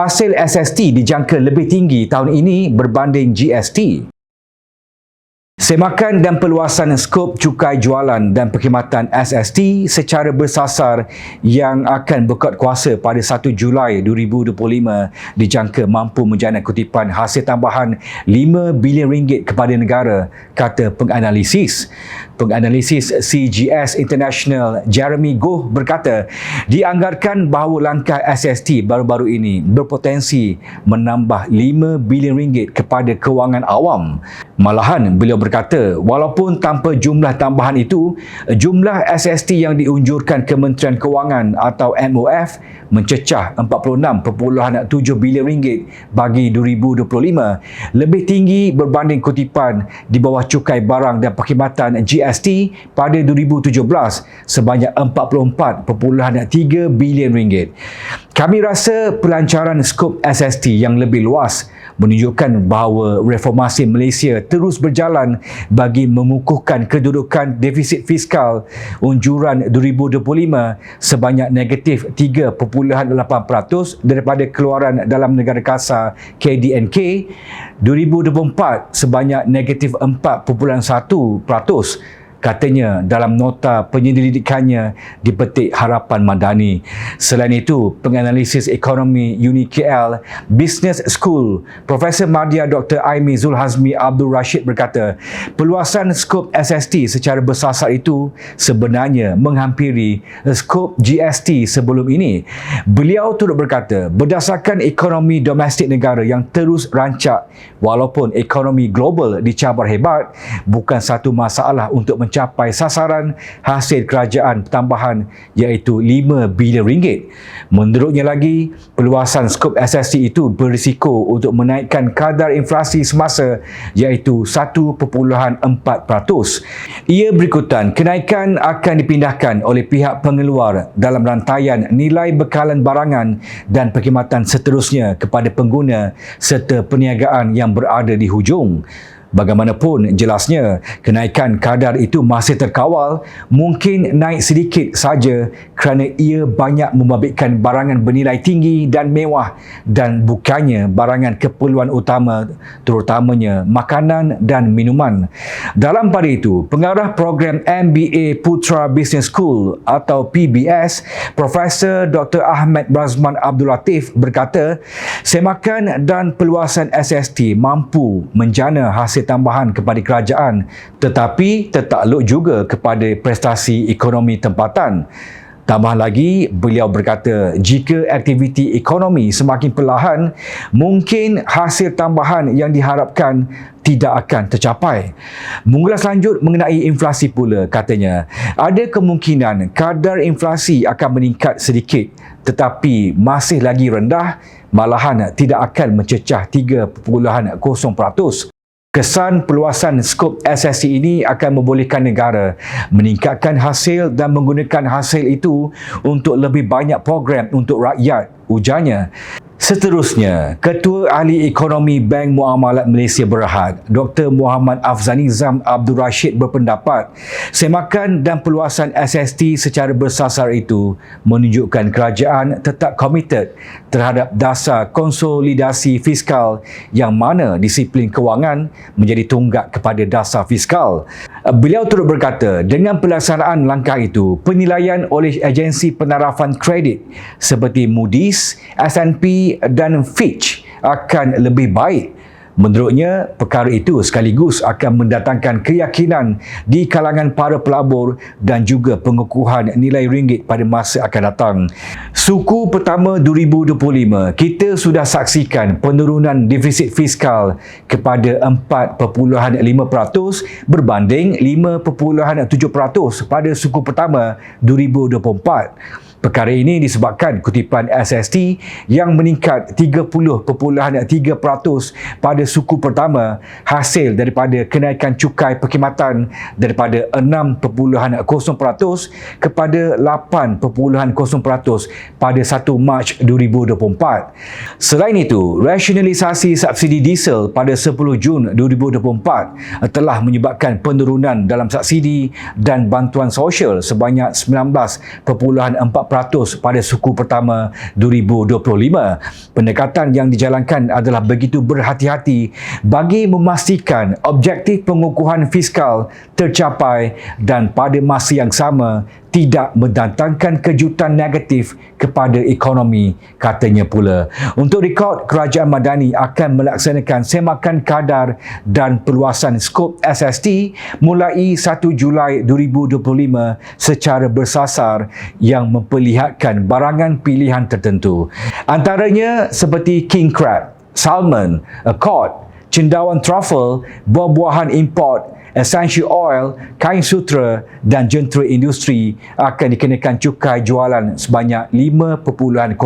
hasil SST dijangka lebih tinggi tahun ini berbanding GST. Semakan dan perluasan skop cukai jualan dan perkhidmatan SST secara bersasar yang akan berkuat kuasa pada 1 Julai 2025 dijangka mampu menjana kutipan hasil tambahan 5 bilion ringgit kepada negara, kata penganalisis. Penganalisis CGS International Jeremy Goh berkata, dianggarkan bahawa langkah SST baru-baru ini berpotensi menambah 5 bilion ringgit kepada kewangan awam. Malahan beliau berkata, walaupun tanpa jumlah tambahan itu, jumlah SST yang diunjurkan Kementerian Kewangan atau MOF mencecah 46.7 bilion ringgit bagi 2025, lebih tinggi berbanding kutipan di bawah cukai barang dan perkhidmatan GST pada 2017 sebanyak 44.3 bilion ringgit. Kami rasa pelancaran skop SST yang lebih luas menunjukkan bahawa reformasi Malaysia terus berjalan bagi mengukuhkan kedudukan defisit fiskal unjuran 2025 sebanyak negatif 3.8% daripada keluaran dalam negara kasar KDNK 2024 sebanyak negatif 4.1% katanya dalam nota penyelidikannya dipetik harapan Madani. Selain itu, penganalisis ekonomi Uni KL Business School Profesor Madya Dr. Aimi Zulhazmi Abdul Rashid berkata, peluasan skop SST secara bersasar itu sebenarnya menghampiri skop GST sebelum ini. Beliau turut berkata, berdasarkan ekonomi domestik negara yang terus rancak walaupun ekonomi global dicabar hebat, bukan satu masalah untuk mencapai sasaran hasil kerajaan tambahan iaitu 5 bilion ringgit. Menurutnya lagi, peluasan skop SST itu berisiko untuk menaikkan kadar inflasi semasa iaitu 1.4%. Ia berikutan, kenaikan akan dipindahkan oleh pihak pengeluar dalam rantaian nilai bekalan barangan dan perkhidmatan seterusnya kepada pengguna serta perniagaan yang berada di hujung. Bagaimanapun jelasnya kenaikan kadar itu masih terkawal mungkin naik sedikit saja kerana ia banyak membabitkan barangan bernilai tinggi dan mewah dan bukannya barangan keperluan utama terutamanya makanan dan minuman. Dalam pada itu, pengarah program MBA Putra Business School atau PBS, Profesor Dr. Ahmed Razman Abdul Latif berkata, semakan dan peluasan SST mampu menjana hasil hasil tambahan kepada kerajaan tetapi tertakluk juga kepada prestasi ekonomi tempatan. Tambah lagi, beliau berkata, jika aktiviti ekonomi semakin perlahan, mungkin hasil tambahan yang diharapkan tidak akan tercapai. Mengulas lanjut mengenai inflasi pula, katanya, ada kemungkinan kadar inflasi akan meningkat sedikit tetapi masih lagi rendah, malahan tidak akan mencecah 3.0%. Kesan peluasan skop SSC ini akan membolehkan negara meningkatkan hasil dan menggunakan hasil itu untuk lebih banyak program untuk rakyat, ujarnya. Seterusnya, Ketua Ahli Ekonomi Bank Muamalat Malaysia Berhad, Dr. Muhammad Afzanizam Abdul Rashid berpendapat, semakan dan peluasan SST secara bersasar itu menunjukkan kerajaan tetap komited terhadap dasar konsolidasi fiskal yang mana disiplin kewangan menjadi tunggak kepada dasar fiskal. Beliau turut berkata, dengan pelaksanaan langkah itu, penilaian oleh agensi penarafan kredit seperti Moody's, S&P dan Fitch akan lebih baik. Menurutnya, perkara itu sekaligus akan mendatangkan keyakinan di kalangan para pelabur dan juga pengukuhan nilai ringgit pada masa akan datang. Suku pertama 2025, kita sudah saksikan penurunan defisit fiskal kepada 4.5% berbanding 5.7% pada suku pertama 2024. Perkara ini disebabkan kutipan SST yang meningkat 30.3% pada suku pertama hasil daripada kenaikan cukai perkhidmatan daripada 6.0% kepada 8.0% pada 1 Mac 2024. Selain itu, rasionalisasi subsidi diesel pada 10 Jun 2024 telah menyebabkan penurunan dalam subsidi dan bantuan sosial sebanyak 19.4 pada suku pertama 2025. Pendekatan yang dijalankan adalah begitu berhati-hati bagi memastikan objektif pengukuhan fiskal tercapai dan pada masa yang sama tidak mendatangkan kejutan negatif kepada ekonomi katanya pula. Untuk rekod Kerajaan Madani akan melaksanakan semakan kadar dan perluasan skop SST mulai 1 Julai 2025 secara bersasar yang memperlihatkan barangan pilihan tertentu. Antaranya seperti king crab, salmon, cod, cendawan truffle, buah-buahan import essential oil, kain sutra dan jentera industri akan dikenakan cukai jualan sebanyak 5.0%.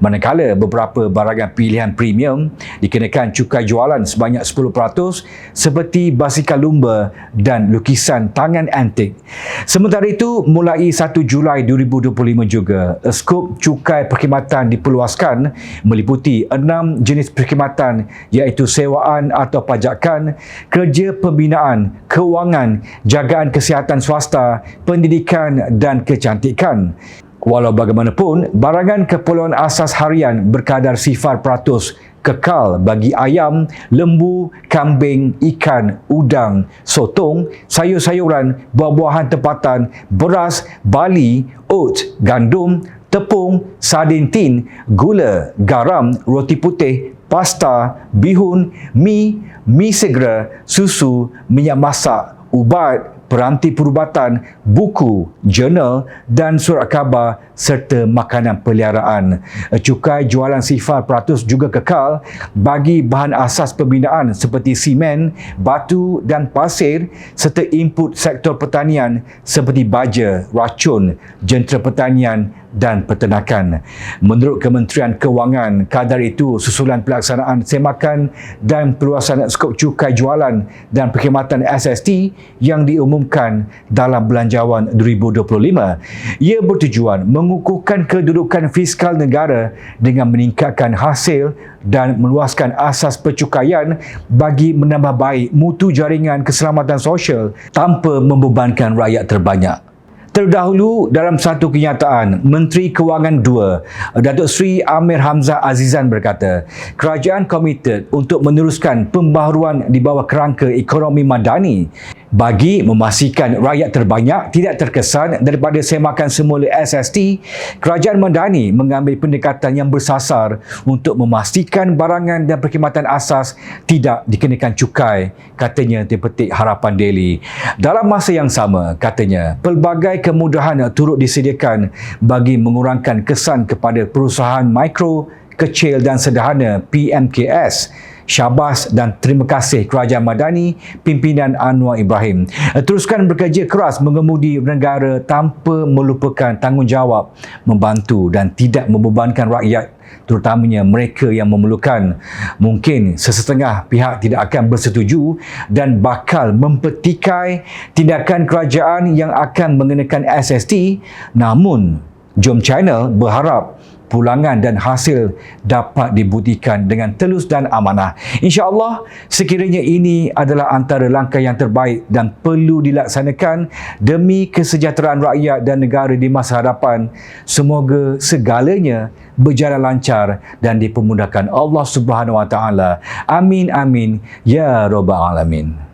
Manakala beberapa barangan pilihan premium dikenakan cukai jualan sebanyak 10% seperti basikal lumba dan lukisan tangan antik. Sementara itu, mulai 1 Julai 2025 juga, skop cukai perkhidmatan diperluaskan meliputi enam jenis perkhidmatan iaitu sewaan atau pajakan, kerja pembinaan pembinaan, kewangan, jagaan kesihatan swasta, pendidikan dan kecantikan. Walau bagaimanapun, barangan keperluan asas harian berkadar sifar peratus kekal bagi ayam, lembu, kambing, ikan, udang, sotong, sayur-sayuran, buah-buahan tempatan, beras, bali, oat, gandum, tepung, sardin tin, gula, garam, roti putih, pasta, bihun, mi, mi segera, susu, minyak masak, ubat, peranti perubatan, buku, jurnal dan surat khabar serta makanan peliharaan. Cukai jualan sifar peratus juga kekal bagi bahan asas pembinaan seperti simen, batu dan pasir serta input sektor pertanian seperti baja, racun, jentera pertanian dan peternakan. Menurut Kementerian Kewangan, kadar itu susulan pelaksanaan semakan dan perluasan skop cukai jualan dan perkhidmatan SST yang diumumkan dalam Belanjawan 2025. Ia bertujuan mengukuhkan kedudukan fiskal negara dengan meningkatkan hasil dan meluaskan asas percukaian bagi menambah baik mutu jaringan keselamatan sosial tanpa membebankan rakyat terbanyak. Terdahulu dalam satu kenyataan, Menteri Kewangan 2, Datuk Seri Amir Hamzah Azizan berkata, kerajaan komited untuk meneruskan pembaharuan di bawah kerangka ekonomi madani bagi memastikan rakyat terbanyak tidak terkesan daripada semakan semula SST, Kerajaan Madani mengambil pendekatan yang bersasar untuk memastikan barangan dan perkhidmatan asas tidak dikenakan cukai, katanya dipetik Harapan Daily. Dalam masa yang sama, katanya, pelbagai kemudahan turut disediakan bagi mengurangkan kesan kepada perusahaan mikro, kecil dan sederhana PMKS syabas dan terima kasih Kerajaan Madani pimpinan Anwar Ibrahim. Teruskan bekerja keras mengemudi negara tanpa melupakan tanggungjawab membantu dan tidak membebankan rakyat terutamanya mereka yang memerlukan. Mungkin sesetengah pihak tidak akan bersetuju dan bakal mempetikai tindakan kerajaan yang akan mengenakan SST namun Jom Channel berharap pulangan dan hasil dapat dibuktikan dengan telus dan amanah. InsyaAllah sekiranya ini adalah antara langkah yang terbaik dan perlu dilaksanakan demi kesejahteraan rakyat dan negara di masa hadapan, semoga segalanya berjalan lancar dan dipermudahkan Allah Subhanahu Wa Taala. Amin amin ya rabbal alamin.